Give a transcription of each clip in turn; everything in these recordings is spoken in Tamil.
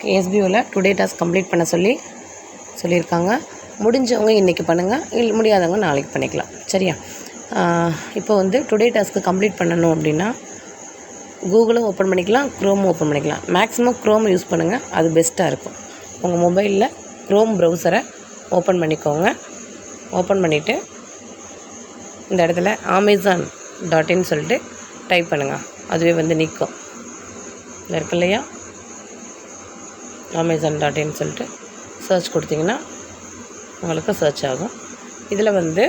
டாஸ்க் எஸ்பிஓவில் டுடே டாஸ்க் கம்ப்ளீட் பண்ண சொல்லி சொல்லியிருக்காங்க. முடிஞ்சவங்க இன்றைக்கி பண்ணுங்கள் இல்லை முடியாதவங்க நாளைக்கு பண்ணிக்கலாம். சரியா? இப்போ வந்து டுடே டாஸ்க்கு கம்ப்ளீட் பண்ணணும் அப்படின்னா கூகுளும் ஓப்பன் பண்ணிக்கலாம் க்ரோமும் ஓப்பன் பண்ணிக்கலாம். மேக்ஸிமம் க்ரோம் யூஸ் பண்ணுங்கள் அது பெஸ்ட்டாக இருக்கும். உங்கள் மொபைலில் க்ரோம் ப்ரௌசரை ஓப்பன் பண்ணிக்கோங்க. ஓப்பன் பண்ணிவிட்டு இந்த இடத்துல அமேசான் டாட் இன் சொல்லிட்டு டைப் பண்ணுங்கள் அதுவே வந்து நிற்கும் இந்த இருக்கு இல்லையா? அமேசான் டாட் இன் சொல்லிட்டு சர்ச் கொடுத்தீங்கன்னா உங்களுக்கு சர்ச் ஆகும். இதில் வந்து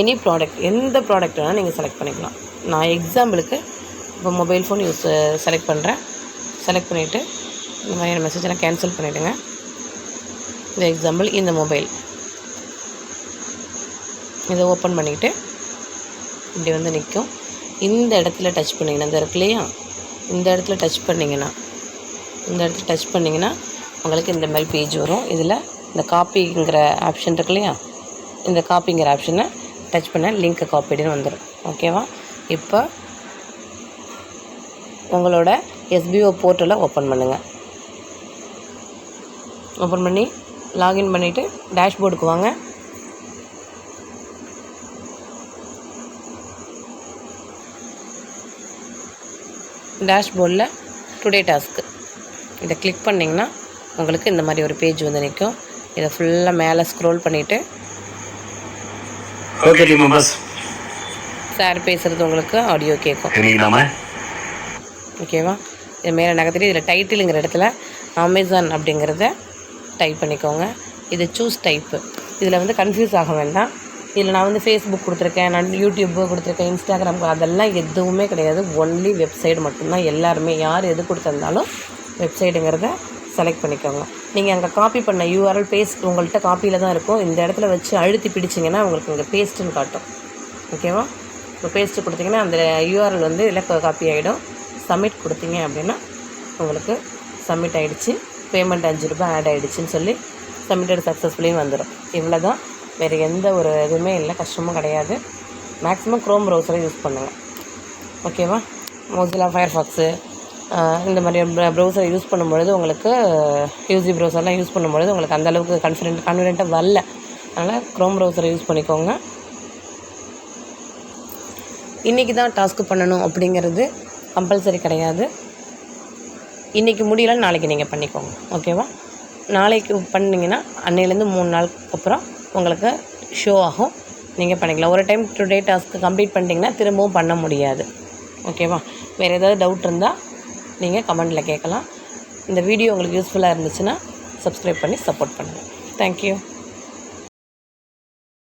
எனி ப்ராடக்ட் எந்த ப்ராடக்ட் வேணால் நீங்கள் செலக்ட் பண்ணிக்கலாம். நான் எக்ஸாம்பிளுக்கு இப்போ மொபைல் ஃபோன் யூஸ் செலக்ட் பண்ணுறேன் செலக்ட் பண்ணிவிட்டு இந்த மாதிரியான மெசேஜெல்லாம் கேன்சல் பண்ணிவிடுங்க இந்த எக்ஸாம்பிள் இந்த மொபைல் இதை ஓப்பன் பண்ணிவிட்டு இப்படி வந்து நிற்கும். இந்த இடத்துல டச் பண்ணிங்கன்னா இந்த இருக்கு இல்லையா? இந்த இடத்துல டச் பண்ணிங்கன்னா இந்த இடத்துல டச் பண்ணிங்கன்னா உங்களுக்கு இந்த மாதிரி பேஜ் வரும். இதில் இந்த காப்பிங்கிற ஆப்ஷன் இருக்கு இல்லையா? இந்த காப்பிங்கிற ஆப்ஷனை டச் பண்ண லிங்க் காப்பிடுன்னு வந்துடும் ஓகேவா இப்போ உங்களோட எஸ்பிஓ போர்ட்டலை ஓப்பன் பண்ணுங்கள் ஓப்பன் பண்ணி லாகின் பண்ணிவிட்டு டேஷ்போர்டுக்கு வாங்க. டேஷ்போர்டில் டுடே டாஸ்க்கு இதை கிளிக் பண்ணிங்கன்னா உங்களுக்கு இந்த மாதிரி ஒரு பேஜ் வந்து நிற்கும் இதை ஃபுல்லாக மேலே ஸ்க்ரோல் பண்ணிவிட்டு ஓகே டீம் மெம்பர்ஸ் சார் பேசுகிறது உங்களுக்கு ஆடியோ கேட்கும் ஓகேவா இது மேலே நகர்த்திட்டு இதில் டைட்டிலுங்கிற இடத்துல அமேசான் அப்படிங்கிறத டைப் பண்ணிக்கோங்க. இது சூஸ் டைப்பு இதில் வந்து கன்ஃபியூஸ் ஆக வேண்டாம். இதில் நான் வந்து ஃபேஸ்புக் கொடுத்துருக்கேன் நான் யூடியூப் கொடுத்துருக்கேன் இன்ஸ்டாகிராம் அதெல்லாம் எதுவுமே கிடையாது. ஒன்லி வெப்சைட் மட்டும்தான். எல்லாருமே யார் எது கொடுத்துருந்தாலும் வெப்சைட்டுங்கிறத செலக்ட் பண்ணிக்கோங்க. நீங்கள் அங்கே காப்பி பண்ண யூஆர்எல் பேஸ்ட் உங்கள்கிட்ட காப்பியில் தான் இருக்கும். இந்த இடத்துல வச்சு அழுத்தி பிடிச்சிங்கன்னா உங்களுக்கு இங்கே பேஸ்ட்டுன்னு காட்டும். ஓகேவா இப்போ பேஸ்ட்டு கொடுத்தீங்கன்னா அந்த யூஆர்எல் வந்து இதில் காப்பி ஆகிடும் சப்மிட் கொடுத்தீங்க அப்படின்னா உங்களுக்கு சப்மிட் ஆகிடுச்சு பேமெண்ட் அஞ்சு ரூபாய் ஆட் ஆகிடுச்சின்னு சொல்லி சப்மிட்டட் சக்ஸஸ்ஃபுல்லியும் வந்துடும் இவ்வளோ தான் வேறு எந்த ஒரு இதுவுமே இல்லை. கஷ்டமும் கிடையாது. மேக்ஸிமம் க்ரோம் ப்ரௌசரை யூஸ் பண்ணுங்கள் ஓகேவா மோசிலா ஃபயர்ஃபாக்ஸு இந்த மாதிரி ப்ரௌசரை யூஸ் பண்ணும்பொழுது உங்களுக்கு யூசி ப்ரௌசர்லாம் யூஸ் பண்ணும்பொழுது உங்களுக்கு அந்தளவுக்கு கான்ஃபிடென்ட் கான்ஃபிடென்ட்டாக வரல. அதனால் க்ரோம் ப்ரௌசரை யூஸ் பண்ணிக்கோங்க. இன்றைக்கி தான் டாஸ்க்கு பண்ணணும் அப்படிங்கிறது கம்பல்சரி கிடையாது. இன்றைக்கி முடியலன்னு நாளைக்கு நீங்கள் பண்ணிக்கோங்க. ஓகேவா நாளைக்கு பண்ணிங்கன்னா அன்னையிலேருந்து மூணு நாளுக்கு அப்புறம் உங்களுக்கு ஷோ ஆகும். நீங்கள் பண்ணிக்கலாம். ஒரு டைம் டுடே டாஸ்க்கு கம்ப்ளீட் பண்ணிட்டீங்கன்னா திரும்பவும் பண்ண முடியாது. ஓகேவா வேறு ஏதாவது டவுட் இருந்தால் நீங்கள் கமெண்டில் கேட்கலாம். இந்த வீடியோ உங்களுக்கு யூஸ்ஃபுல்லாக இருந்துச்சுன்னா சப்ஸ்கிரைப் பண்ணி சப்போர்ட் பண்ணுங்கள் தேங்க்யூ